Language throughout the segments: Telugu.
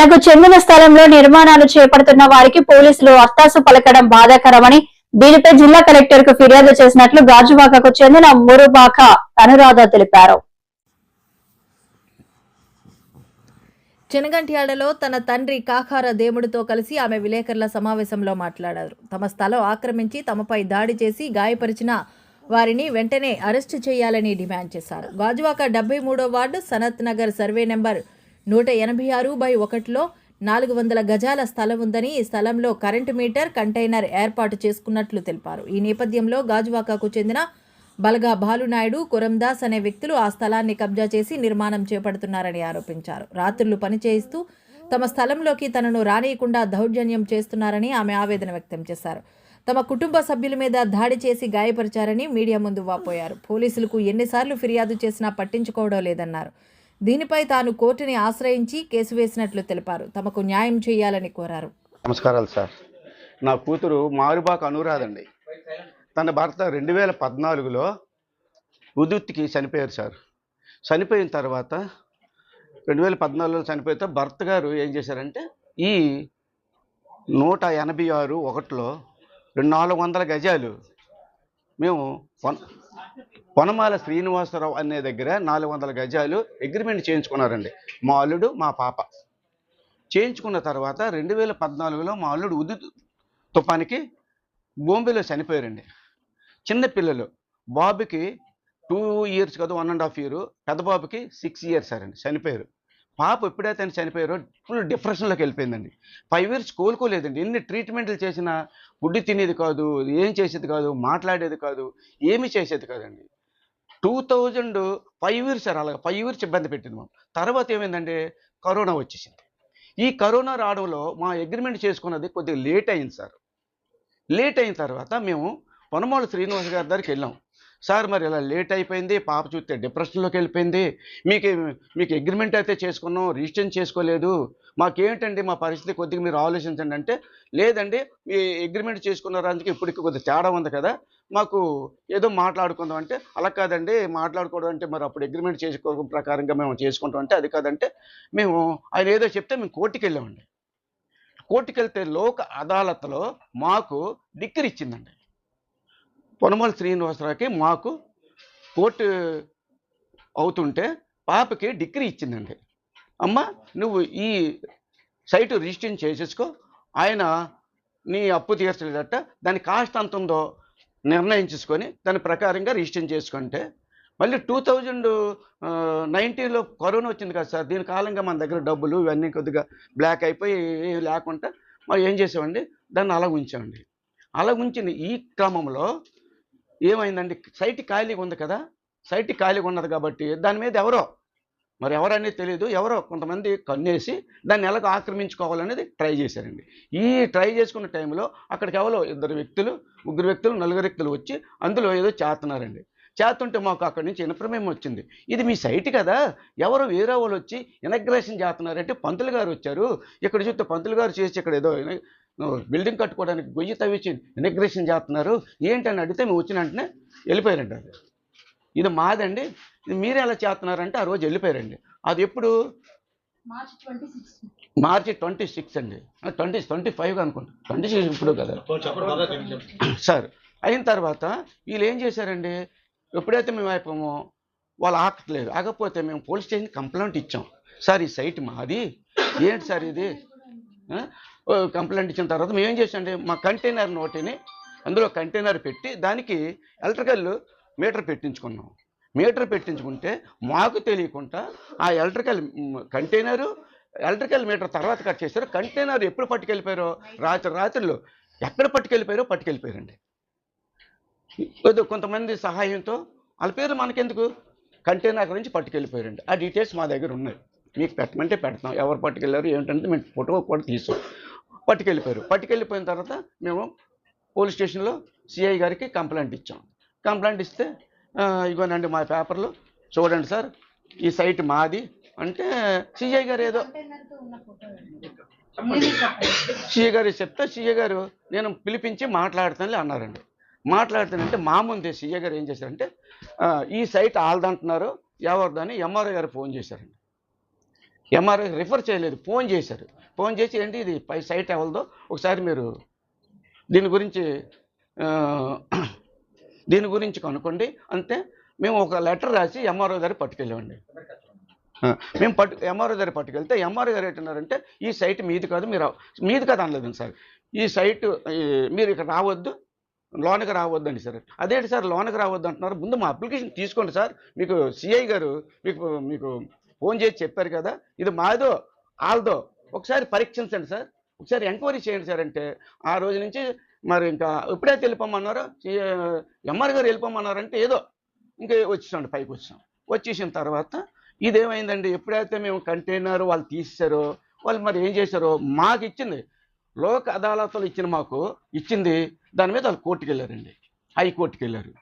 తనకు చెందిన స్థలంలో నిర్మాణాలు చేపడుతున్న వారికి పోలీసులు అత్తాసు పలకడం బాధాకరమని దీనిపై జిల్లా కలెక్టర్కు ఫిర్యాదు చేసినట్లు గాజువాకకు చెందిన మురుబాక అనురాధ తెలిపారు. చెనగంట్యాడలో తన తండ్రి కాకార దేవుడితో కలిసి ఆమె విలేకరుల సమావేశంలో మాట్లాడారు. తమ స్థలం ఆక్రమించి తమపై దాడి చేసి గాయపరిచిన వారిని వెంటనే అరెస్టు చేయాలని డిమాండ్ చేశారు. గాజువాక డెబ్బై మూడో ward Sanath Nagar survey number నూట ఎనభై ఆరు బై ఒకటిలో నాలుగు వందల గజాల స్థలం ఉందని ఈ స్థలంలో కరెంటు మీటర్ కంటైనర్ ఏర్పాటు చేసుకున్నట్లు తెలిపారు. ఈ నేపథ్యంలో గాజువాకకు చెందిన బలగా భాలునాయుడు కురందాస్ అనే వ్యక్తులు ఆ స్థలాన్ని కబ్జా చేసి నిర్మాణం చేపడుతున్నారని ఆరోపించారు. రాత్రులు పనిచేయిస్తూ తమ స్థలంలోకి తనను రానియకుండా దౌర్జన్యం చేస్తున్నారని ఆమె ఆవేదన వ్యక్తం చేశారు. తమ కుటుంబ సభ్యుల మీద దాడి చేసి గాయపరిచారని మీడియా ముందు వాపోయారు. పోలీసులకు ఎన్నిసార్లు ఫిర్యాదు చేసినా పట్టించుకోవడం లేదన్నారు. దీనిపై తాను కోర్టుని ఆశ్రయించి కేసు వేసినట్లు తెలిపారు. తమకు న్యాయం చేయాలని కోరారు. నమస్కారాలు సార్. నా కూతురు మారుబాక అనురాధ అండి తన భర్త రెండు వేల పద్నాలుగులో ఉదుత్తికి చనిపోయారు సార్. చనిపోయిన తర్వాత రెండు వేల పద్నాలుగులో చనిపోయితే భర్త గారు ఏం చేశారంటే ఈ నూట ఎనభై ఆరు ఒకటిలో రెండు నాలుగు వందల గజాలు మేము పొనమాల శ్రీనివాసరావు అనే దగ్గర నాలుగు వందల గజాలు అగ్రిమెంట్ చేయించుకున్నారండి. మా అల్లుడు మా పాప. చేయించుకున్న తర్వాత రెండు వేల పద్నాలుగులో మా అల్లుడు ఉది తుఫానికి బొంబేలో చనిపోయారండి. చిన్న పిల్లలు. బాబుకి టూ ఇయర్స్ కాదు వన్ అండ్ హాఫ్ ఇయర్ పెద్ద బాబుకి సిక్స్ ఇయర్స్ అండి చనిపోయారు. పాప ఎప్పుడైతే ఆయన చనిపోయారో ఫుల్ డిప్రెషన్లోకి వెళ్ళిపోయిందండి. ఫైవ్ ఇయర్స్ కోలుకోలేదండి. ఎన్ని ట్రీట్మెంట్లు చేసినా గుడ్డి తినేది కాదు ఏం చేసేది కాదు మాట్లాడేది కాదు ఏమి చేసేది కాదండి. Two thousand five years sir అలాగ ఫైవ్ ఇయర్స్ ఇబ్బంది పెట్టింది మనం తర్వాత ఏమైందంటే కరోనా వచ్చేసింది. ఈ కరోనా రావడంలో మా అగ్రిమెంట్ చేసుకున్నది కొద్దిగా లేట్ అయింది సార్. లేట్ అయిన తర్వాత మేము పొనమాల శ్రీనివాస్ గారి దగ్గరికి వెళ్ళాం. సార్ మరి ఇలా లేట్ అయిపోయింది పాప చూస్తే డిప్రెషన్లోకి వెళ్ళిపోయింది మీకు మీకు అగ్రిమెంట్ అయితే చేసుకున్నాం రిజిస్ట్రేషన్ చేసుకోలేదు మాకేంటండి మా పరిస్థితి కొద్దిగా మీరు ఆలోచించండి అంటే లేదండి మీ అగ్రిమెంట్ చేసుకున్నారు అందుకే ఇప్పటికి కొద్దిగా తేడా ఉంది కదా మాకు ఏదో మాట్లాడుకుందాం అంటే అలా కాదండి మాట్లాడుకోవడం అంటే మరి అప్పుడు అగ్రిమెంట్ చేసుకో ప్రకారంగా మేము చేసుకుంటాం అంటే అది కాదంటే మేము ఆయన ఏదో చెప్తే మేము కోర్టుకి వెళ్ళామండి. కోర్టుకి వెళ్తే లోక అదాలత్లో మాకు డిక్కర్ ఇచ్చిందండి. పొనమల శ్రీనివాసరావుకి మాకు కోర్టు అవుతుంటే పాపకి డిగ్రీ ఇచ్చిందండి. అమ్మ నువ్వు ఈ సైటు రిజిస్ట్రేషన్ చేసేసుకో ఆయన నీ అప్పు తీర్చలేదట దాని కాస్ట్ ఎంత ఉందో నిర్ణయించుకొని దాని ప్రకారంగా రిజిస్ట్రేషన్ చేసుకుంటే మళ్ళీ టూ థౌజండ్ నైన్టీన్లో కరోనా వచ్చింది కదా సార్ దీని కాలంగా మన దగ్గర డబ్బులు ఇవన్నీ కొద్దిగా బ్లాక్ అయిపోయి లేకుండా మరి ఏం చేసామండి? దాన్ని అలా ఉంచామండి. అలా ఉంచిన ఈ క్రమంలో ఏమైందండి? సైట్ ఖాళీగా ఉంది కదా సైట్ ఖాళీగా ఉన్నది కాబట్టి దాని మీద ఎవరో మరి ఎవరనేది తెలియదు ఎవరో కొంతమంది కన్నేసి దాన్ని ఎలాగో ఆక్రమించుకోవాలనేది ట్రై చేశారండి. ఈ ట్రై చేసుకున్న టైంలో అక్కడికి ఎవరో ఇద్దరు వ్యక్తులు ముగ్గురు వ్యక్తులు నలుగురు వ్యక్తులు వచ్చి అందులో ఏదో చేస్తున్నారండి. చేస్తుంటే మాకు అక్కడి నుంచి ఇన్ఫర్మేషన్ వచ్చింది. ఇది మీ సైట్ కదా. ఎవరు వేరే వాళ్ళు వచ్చి ఇనగ్రేషన్ చేస్తున్నారంటే పంతులు గారు వచ్చారు. ఇక్కడ చూస్తే పంతులు గారు చేసి ఇక్కడ ఏదో బిల్డింగ్ కట్టుకోవడానికి గొయ్యి తవ్వించి ఇనగ్రేషన్ చేస్తున్నారు. ఏంటని అడిగితే మేము వచ్చిన వెంటనే వెళ్ళిపోయారండి అది. ఇది మాదండి. మీరు ఎలా చేస్తున్నారంటే ఆ రోజు వెళ్ళిపోయారండి. అది ఎప్పుడు? March twenty six. అండి. ట్వంటీ ట్వంటీ ఫైవ్ అనుకుంటా. ట్వంటీ సిక్స్ ఇప్పుడు కదా. సార్ అయిన తర్వాత వీళ్ళు ఏం చేశారండి? ఎప్పుడైతే మేము అయిపోయామో వాళ్ళు ఆకట్లేదు ఆగకపోతే మేము పోలీస్ స్టేషన్ కంప్లైంట్ ఇచ్చాం. సార్ ఈ సైట్ మాది. ఏంటి సార్ ఇది? కంప్లైంట్ ఇచ్చిన తర్వాత మేము ఏం చేసామంటే మా కంటైనర్ నోటిని అందులో కంటైనర్ పెట్టి దానికి ఎలక్ట్రికల్ మీటర్ పెట్టించుకున్నాం. మీటర్ పెట్టించుకుంటే మాకు తెలియకుండా ఆ ఎలక్ట్రికల్ కంటైనరు ఎలక్ట్రికల్ మీటర్ తర్వాత కట్ చేశారు. కంటైనర్ ఎప్పుడు పట్టుకెళ్ళిపోయారో? రాత్రి రాత్రులు. ఎక్కడ పట్టుకెళ్ళిపోయారో పట్టుకెళ్ళిపోయారండి. ఏదో కొంతమంది సహాయంతో వాళ్ళ పేరు మనకెందుకు? కంటైనర్ నుంచి పట్టుకెళ్ళిపోయారండి. ఆ డీటెయిల్స్ మా దగ్గర ఉన్నాయి. మీకు పెట్టమంటే పెడతాం. ఎవరు పట్టుకెళ్ళారు ఏంటంటే మేము ఫోటో కూడా తీసాం పట్టుకెళ్ళిపోయారు. పట్టుకెళ్ళిపోయిన తర్వాత మేము పోలీస్ స్టేషన్లో సిఐ గారికి కంప్లైంట్ ఇచ్చాం. కంప్లైంట్ ఇస్తే ఇగోనండి మా పేపర్లో. చూడండి సార్ ఈ సైట్ మాది. అంటే సిఐ గారు ఏదో సిఐ గారు చెప్తే సిఐ గారు నేను పిలిపించి మాట్లాడతానులే అన్నారండి. మాట్లాడుతానంటే మా ముందే సీఏ గారు ఏం చేశారంటే ఈ సైట్ ఆల్దంటున్నారు ఎవరిదని ఎంఆర్ఓ గారు ఫోన్ చేశారండి. ఎంఆర్ఓ రిఫర్ చేయలేదు ఫోన్ చేశారు. ఫోన్ చేసి ఏంటి ఇది పై సైట్ ఎవరిదో ఒకసారి మీరు దీని గురించి దీని గురించి కనుక్కోండి. అంతే మేము ఒక లెటర్ రాసి ఎంఆర్ఓ గారు పట్టుకెళ్ళామండి. మేము పట్టు ఎంఆర్ఓ గారు పట్టుకెళ్తే ఎంఆర్ఓ గారు ఏంటన్నారంటే ఈ సైట్ మీది కాదు మీరు మీది కాదు అనలేదండి సార్. ఈ సైట్ మీరు ఇక్కడ రావద్దు లోనికి రావద్దండి సార్. అదేంటి సార్ లోనికి రావద్దు అంటున్నారు. ముందు మా అప్లికేషన్ తీసుకోండి సార్. మీకు సిఐ గారు మీకు మీకు ఫోన్ చేసి చెప్పారు కదా ఇది మాదో వాళ్ళదో ఒకసారి పరీక్షించండి సార్. ఒకసారి ఎంక్వైరీ చేయండి సార్ అంటే ఆ రోజు నుంచి మరి ఇంకా ఎప్పుడైతే వెళ్ళిపోమన్నారో ఎంఆర్ గారు వెళ్ళిపోమన్నారంటే ఏదో ఇంకా వచ్చేసాండి పైకి వచ్చాం. వచ్చేసిన తర్వాత ఇదేమైందండి? ఎప్పుడైతే మేము కంటైనర్ వాళ్ళు తీసారో వాళ్ళు మరి ఏం చేశారో మాకు ఇచ్చింది. లోక అదాలతలు ఇచ్చిన మాకు ఇచ్చింది దాని మీద వాళ్ళు కోర్టుకు వెళ్ళారండి. హైకోర్టుకి వెళ్ళారు.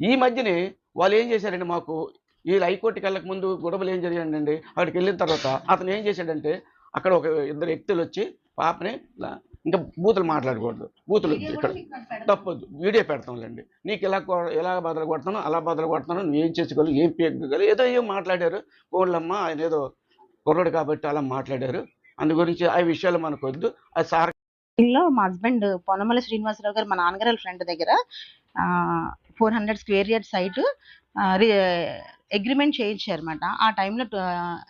ఈ మధ్యనే వాళ్ళు ఏం చేశారండి మాకు? వీళ్ళు హైకోర్టుకి వెళ్ళక ముందు గొడవలు ఏం జరిగాయండి అక్కడికి వెళ్ళిన తర్వాత అతను ఏం చేశాడంటే అక్కడ ఒక ఇద్దరు వ్యక్తులు వచ్చి పాపని ఇంకా బూతులు మాట్లాడకూడదు. బూతులు వద్దు ఇక్కడ తప్పొద్దు వీడియో పెడతాంలేండి. నీకు ఎలా ఎలా బదులు కొడతాను అలా బదులు కొడతాను నువ్వు ఏం చేసుకోగలవు ఏం పీకగలవు ఏదో ఏం మాట్లాడారు. పోన్లమ్మ ఆయన ఏదో కుర్రాడు కాబట్టి అలా మాట్లాడారు. అందు గురించి ఆ విషయాలు మనకు వద్దు అది సార్లో మా హస్బెండ్ పొన్నమల్లి శ్రీనివాసరావు గారు మా నాన్నగారు ఫ్రెండ్ దగ్గర four hundred square yard site agreement చేయించారు అనమాట ఆ టైంలో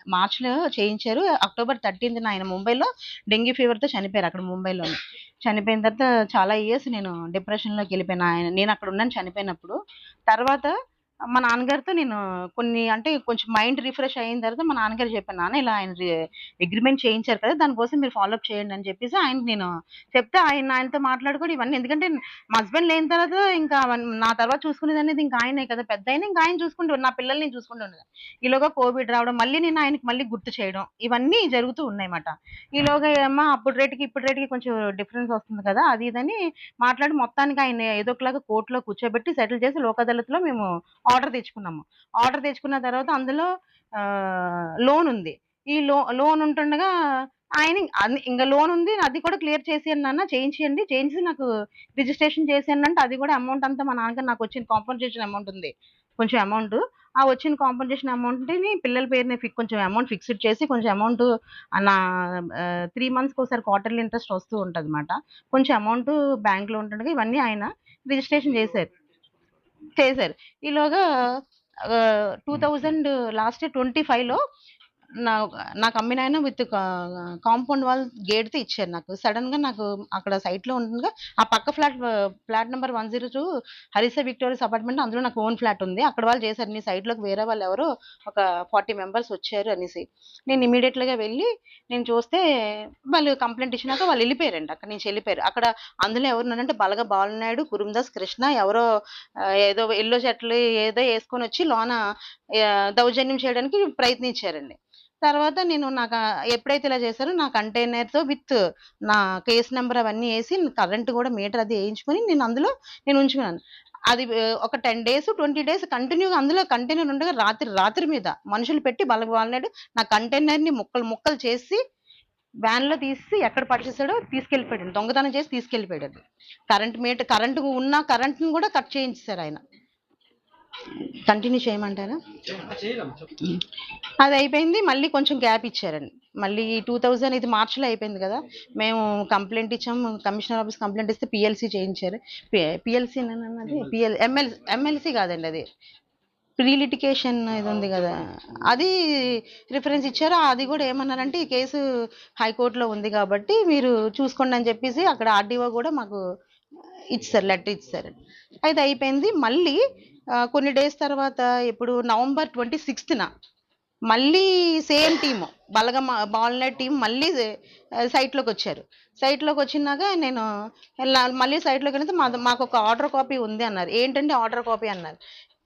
మార్చ్లో చేయించారు. అక్టోబర్ థర్టీన్త్ ఆయన ముంబైలో డెంగ్యూ ఫీవర్తో చనిపోయారు అక్కడ ముంబైలో చనిపోయిన తర్వాత చాలా ఇయర్స్ నేను డిప్రెషన్లోకి వెళ్ళిపోయిన. ఆయన నేను అక్కడ ఉన్నాను చనిపోయినప్పుడు. తర్వాత మా నాన్నగారితో నేను కొన్ని అంటే కొంచెం మైండ్ రిఫ్రెష్ అయిన తర్వాత మా నాన్నగారు చెప్పాను నాన్న ఇలా ఆయన అగ్రిమెంట్ చేయించారు కదా దానికోసం మీరు ఫాలోఅప్ చేయండి అని చెప్పేసి ఆయన నేను చెప్తే ఆయన ఆయనతో మాట్లాడుకోవడం ఇవన్నీ. ఎందుకంటే మా హస్బెండ్ లేని తర్వాత ఇంకా నా తర్వాత చూసుకునేది అనేది ఇంకా ఆయనే కదా పెద్ద అయినా ఇంకా ఆయన చూసుకుంటూ నా పిల్లల్ని నేను చూసుకుంటూ ఉండదు ఈలోగా కోవిడ్ రావడం మళ్ళీ నేను ఆయనకి మళ్ళీ గుర్తు చేయడం ఇవన్నీ జరుగుతూ ఉన్నాయన్నమాట. ఈలోగా ఏమో అప్పుడు రేటుకి ఇప్పుడు రేటుకి కొంచెం డిఫరెన్స్ వస్తుంది కదా అది ఇదని మాట్లాడి మొత్తానికి ఆయన ఏదో ఒకలాగా కోర్టులో కూర్చోబెట్టి సెటిల్ చేసి లోక్ అదాలత్లో మేము ఆర్డర్ తెచ్చుకున్నాము. ఆర్డర్ తెచ్చుకున్న తర్వాత అందులో లోన్ ఉంది. ఈ లో లోన్ ఉంటుండగా ఆయన అన్ని- ఇంకా లోన్ ఉంది అది కూడా క్లియర్ చేసి నాన్న చేయించండి చేయించి నాకు రిజిస్ట్రేషన్ చేసేయండి అంటే అది కూడా అమౌంట్ అంతా మా నాన్నగారు నాకు వచ్చిన కాంపన్సేషన్ అమౌంట్ ఉంది. కొంచెం అమౌంట్ ఆ వచ్చిన కాంపన్సేషన్ అమౌంట్ని పిల్లల పేరుని కొంచెం అమౌంట్ ఫిక్స్డ్ చేసి కొంచెం అమౌంట్ నా త్రీ మంత్స్కి ఒకసారి క్వార్టర్లీ ఇంట్రెస్ట్ వస్తూ ఉంటుంది కొంచెం అమౌంట్ బ్యాంక్లో ఉంటుండగా ఇవన్నీ ఆయన రిజిస్ట్రేషన్ చేశారు. చేశారు. ఈలోగా టూ థౌజండ్ లాస్ట్ ట్వంటీ ఫైవ్లో నా నాకు అమ్మిన ఆయన విత్ కాంపౌండ్ వాల్ గేట్తో ఇచ్చారు నాకు. సడన్గా నాకు అక్కడ సైట్లో ఉండగా ఆ పక్క flat flat number one zero two హరిస victorious apartment అందులో నాకు ఓన్ ఫ్లాట్ ఉంది. అక్కడ వాళ్ళు చేశారు. నీ సైట్లోకి వేరే వాళ్ళు ఎవరో ఒక ఫార్టీ మెంబర్స్ వచ్చారు అనేసి. నేను ఇమీడియట్గా వెళ్ళి నేను చూస్తే వాళ్ళు కంప్లైంట్ ఇచ్చినాక వాళ్ళు వెళ్ళిపోయారండి అక్కడ నుంచి వెళ్ళిపోయారు. అక్కడ అందులో ఎవరు ఉన్నారంటే బలగ బాలనాయుడు కురుందాస్ కృష్ణ ఎవరో ఏదో ఎల్లో షర్ట్లు ఏదో వేసుకొని వచ్చి లోన దౌర్జన్యం చేయడానికి ప్రయత్నించారండి. తర్వాత నేను నాకు ఎప్పుడైతే ఇలా చేశారో నా కంటైనర్తో విత్ నా కేస్ నెంబర్ అవన్నీ వేసి కరెంట్ కూడా మీటర్ అది వేయించుకొని నేను అందులో నేను ఉంచుకున్నాను. అది ఒక టెన్ డేస్ ట్వంటీ డేస్ కంటిన్యూగా అందులో కంటైనర్ ఉండగా రాత్రి రాత్రి మీద మనుషులు పెట్టి బలగ బాలనాయుడు నా కంటైనర్ని ముక్కలు ముక్కలు చేసి వ్యాన్లో తీసి ఎక్కడ పట్టేసాడో తీసుకెళ్ళిపోయాడు. దొంగతనం చేసి తీసుకెళ్ళిపోయాడు కరెంట్ మీటర్ కరెంటు ఉన్న కరెంట్ని కూడా కట్ చేయించారు ఆయన. కంటిన్యూ చేయమంటారా? అది అయిపోయింది మళ్ళీ కొంచెం గ్యాప్ ఇచ్చారండి. మళ్ళీ టూ థౌజండ్ ఇది మార్చిలో అయిపోయింది కదా మేము కంప్లైంట్ ఇచ్చాము కమిషనర్ ఆఫీస్ కంప్లైంట్ ఇస్తే పిఎల్సి చేయించారు. పిఎల్సీ అన్నది పిఎల్ ఎంఎల్ ఎమ్మెల్సీ కాదండి అది. ప్రీలిటికేషన్ ఇది ఉంది కదా అది రిఫరెన్స్ ఇచ్చారు? అది కూడా ఏమన్నారంటే ఈ కేసు హైకోర్టులో ఉంది కాబట్టి మీరు చూసుకోండి అని చెప్పేసి అక్కడ ఆర్డీఓ కూడా మాకు ఇచ్చారు లెటర్ ఇచ్చారు. అయితే అయిపోయింది మళ్ళీ కొన్ని డేస్ తర్వాత ఇప్పుడు నవంబర్ ట్వంటీ సిక్స్త్న మళ్ళీ సేమ్ టీము బలగ బాల్నెట్ టీం మళ్ళీ సైట్లోకి వచ్చారు. సైట్లోకి వచ్చినాక నేను మళ్ళీ సైట్లోకి వెళ్తే మా మాకు ఒక ఆర్డర్ కాపీ ఉంది అన్నారు. ఏంటంటే ఆర్డర్ కాపీ అన్నారు.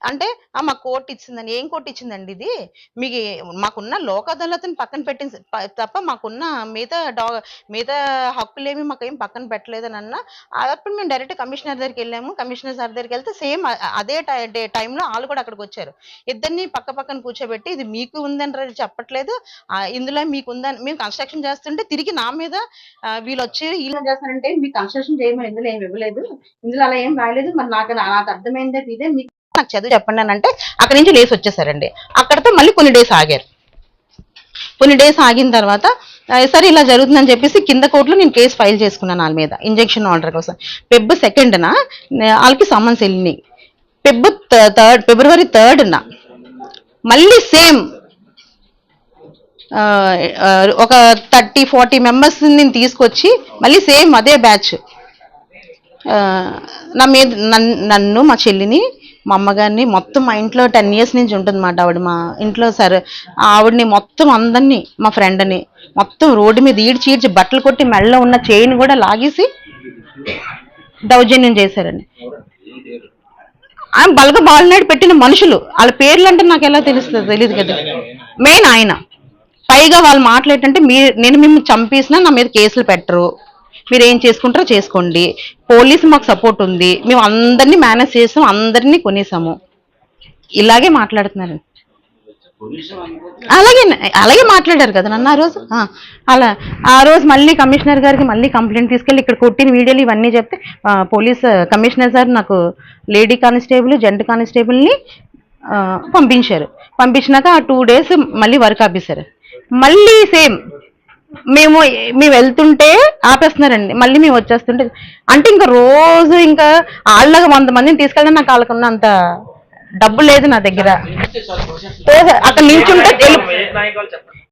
అంటే "ఆ, మా కోర్టు ఇచ్చిందని ఏం కోర్టు ఇచ్చిందండి ఇది? మీకు మాకున్న లోక్ అదాలత్ని పక్కన పెట్టింది. తప్ప మాకున్న మిగతా డా మిగతా హక్కులేమి మాకేం పక్కన పెట్టలేదని అన్న అప్పుడు మేము డైరెక్ట్ కమిషనర్ దగ్గరికి వెళ్ళాము. కమిషనర్ సార్ దగ్గరికి వెళ్తే సేమ్ అదే టైంలో వాళ్ళు కూడా అక్కడికి వచ్చారు. ఇద్దరిని పక్క పక్కన కూర్చోబెట్టి ఇది మీకు ఉందని చెప్పట్లేదు. ఇందులో మీకు ఉందని మేము కన్స్ట్రక్షన్ చేస్తుంటే తిరిగి నా మీద వీళ్ళు వచ్చి వీళ్ళు చేస్తారంటే మీకు కన్స్ట్రక్షన్ చేయమని ఇందులో ఏమి ఇవ్వలేదు. ఇందులో అలా ఏం రాయలేదు. మరి నాకు నాకు అర్థమైందే ఇదే. మీకు నాకు చదువు చెప్పండి అని అంటే అక్కడి నుంచి లేసి వచ్చేసారండి. అక్కడితో మళ్ళీ కొన్ని డేస్ ఆగారు. కొన్ని డేస్ ఆగిన తర్వాత సరే ఇలా జరుగుతుందని చెప్పేసి కింద కోర్టులో నేను కేసు ఫైల్ చేసుకున్నాను వాళ్ళ మీద ఇంజెక్షన్ ఆర్డర్ కోసం. పెబ్బు సెకండ్న వాళ్ళకి సమ్మన్స్ వెళ్ళినాయి. ఫెబ్ థర్డ్ ఫిబ్రవరి థర్డ్న మళ్ళీ సేమ్ ఒక థర్టీ ఫార్టీ మెంబర్స్ని తీసుకొచ్చి మళ్ళీ సేమ్ అదే బ్యాచ్ నా మీద నన్ను మా చెల్లిని మా అమ్మగారిని మొత్తం మా ఇంట్లో టెన్ ఇయర్స్ నుంచి ఉంటుంది మాట ఆవిడ మా ఇంట్లో సరే. ఆవిడని మొత్తం అందరినీ మా ఫ్రెండ్ని మొత్తం రోడ్డు మీద ఈడ్చి ఈడ్చి బట్టలు కొట్టి మెడలో ఉన్న చైన్ కూడా లాగేసి దౌర్జన్యం చేశారండి. ఆయన బలగ బాలనాయుడు పెట్టిన మనుషులు. వాళ్ళ పేర్లు అంటే నాకు ఎలా తెలుస్తుంది తెలియదు కదా. మెయిన్ ఆయన. పైగా వాళ్ళు మాట్లాడేటంటే మీరు నేను మిమ్మల్ని చంపేసినా నా మీద కేసులు పెట్టరు. మీరు ఏం చేసుకుంటారో చేసుకోండి. పోలీసు మాకు సపోర్ట్ ఉంది. మేము అందరినీ మేనేజ్ చేసాం అందరినీ కొనేసాము. ఇలాగే మాట్లాడుతున్నారు. అలాగే అలాగే మాట్లాడారు కదా నన్ను ఆ రోజు? అలా ఆ రోజు మళ్ళీ కమిషనర్ గారికి మళ్ళీ కంప్లైంట్ తీసుకెళ్ళి ఇక్కడ కొట్టిన వీడియోలు ఇవన్నీ చెప్తే పోలీస్ కమిషనర్ సార్ నాకు లేడీ కానిస్టేబుల్ జెంట్ కానిస్టేబుల్ని పంపించారు. పంపించినాక ఆ టూ డేస్ మళ్ళీ వర్క్ ఆపేశారు. మళ్ళీ సేమ్ మేము మేము వెళ్తుంటే ఆపేస్తున్నారండి. మళ్ళీ మేము వచ్చేస్తుంటే అంటే ఇంకా రోజు ఇంకా వాళ్ళగా వంద మందిని తీసుకెళ్ళడం నాకు వాళ్ళకున్న అంత డబ్బు లేదు నా దగ్గర. అక్కడ నిల్చుంటే